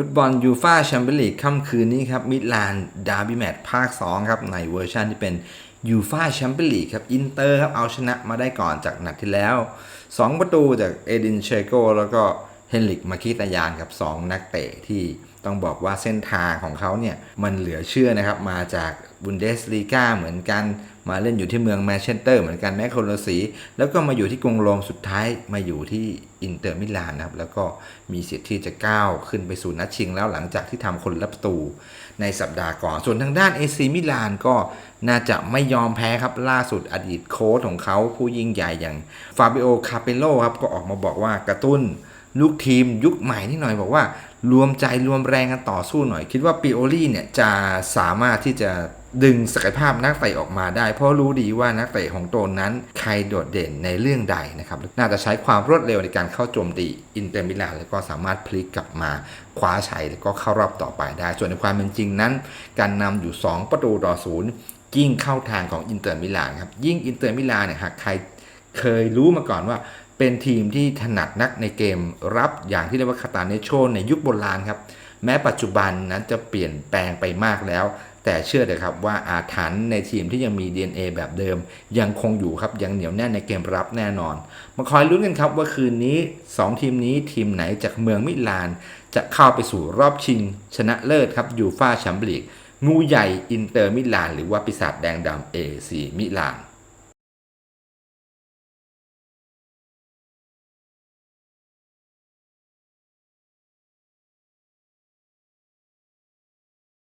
ฟุตบอลยูฟาแชมเปี้ยนลีกค่ำคืนนี้ครับมิลานดาร์บี้แมตช์ภาค 2 ครับ ในเวอร์ชันที่เป็นยูฟาแชมเปี้ยนลีกครับอินเตอร์ครับเอาชนะมาได้ก่อนจากนัดที่แล้ว 2 ประตูจากเอดินเชโกแล้วก็ เฮนริกมาคิตายานครับ 2 นักเตะที่ต้องบอกว่าเส้นทางของเขาเนี่ยมันเหลือเชื่อนะครับ มาจากบุนเดสลีกาเหมือนกัน มาเล่นอยู่ที่เมืองแมนเชสเตอร์เหมือนกันแม้คนละสีแล้วก็มาอยู่ที่กรุงโรมสุดท้ายมาอยู่ที่อินเตอร์มิลานนะครับ แล้วก็มีสิทธิ์ที่จะก้าวขึ้นไปสู่นัดชิงแล้วหลังจากที่ทำคนละประตู ในสัปดาห์ก่อน ส่วนทางด้านเอซีมิลานก็น่าจะไม่ยอมแพ้ครับล่าสุดอดีตโค้ชของเขาผู้ยิ่งใหญ่อย่างฟาบิโอคาเปโลครับก็ออกมาบอกว่ากระตุ้น ลูกทีมยุคใหม่นี่หน่อยบอกว่า รวมใจรวมแรงกันต่อสู้หน่อย คิดว่าปิโอลี่เนี่ยจะสามารถที่จะดึงศักยภาพนักเตะออกมาได้ เพราะรู้ดีว่านักเตะของตนนั้น ใครโดดเด่นในเรื่องใดนะครับน่าจะใช้ความรวดเร็วในการเข้าโจมตีอินเตอร์มิลานแล้วก็สามารถพลิกกลับมาคว้าชัยแล้วก็เข้ารอบต่อไปได้ ส่วนในความเป็นจริงนั้น การนำอยู่ 2 ประตูต่อศูนย์ยิ่งเข้าทางของอินเตอร์มิลานครับยิ่งอินเตอร์มิลานเนี่ยหากใครเคยรู้มาก่อนว่า เป็นทีมที่ถนัดนักในเกมรับอย่างที่เรียกว่าคาตาเนโชในยุคโบราณครับ แม้ปัจจุบันนั้นจะเปลี่ยนแปลงไปมากแล้ว แต่เชื่อเลยครับว่าอาถรรพ์ในทีมที่ยังมี DNA แบบเดิม ยังคงอยู่ครับยังเหนียวแน่นในเกมรับแน่นอน มาคอยลุ้นกันครับว่าคืนนี้ 2 ทีมนี้ทีมไหนจากเมืองมิลาน จะเข้าไปสู่รอบชิง ชนะเลิศครับยูฟาแชมเปี้ยนลีกงูใหญ่อินเตอร์มิลานหรือว่าปีศาจแดงดำเอซีมิลาน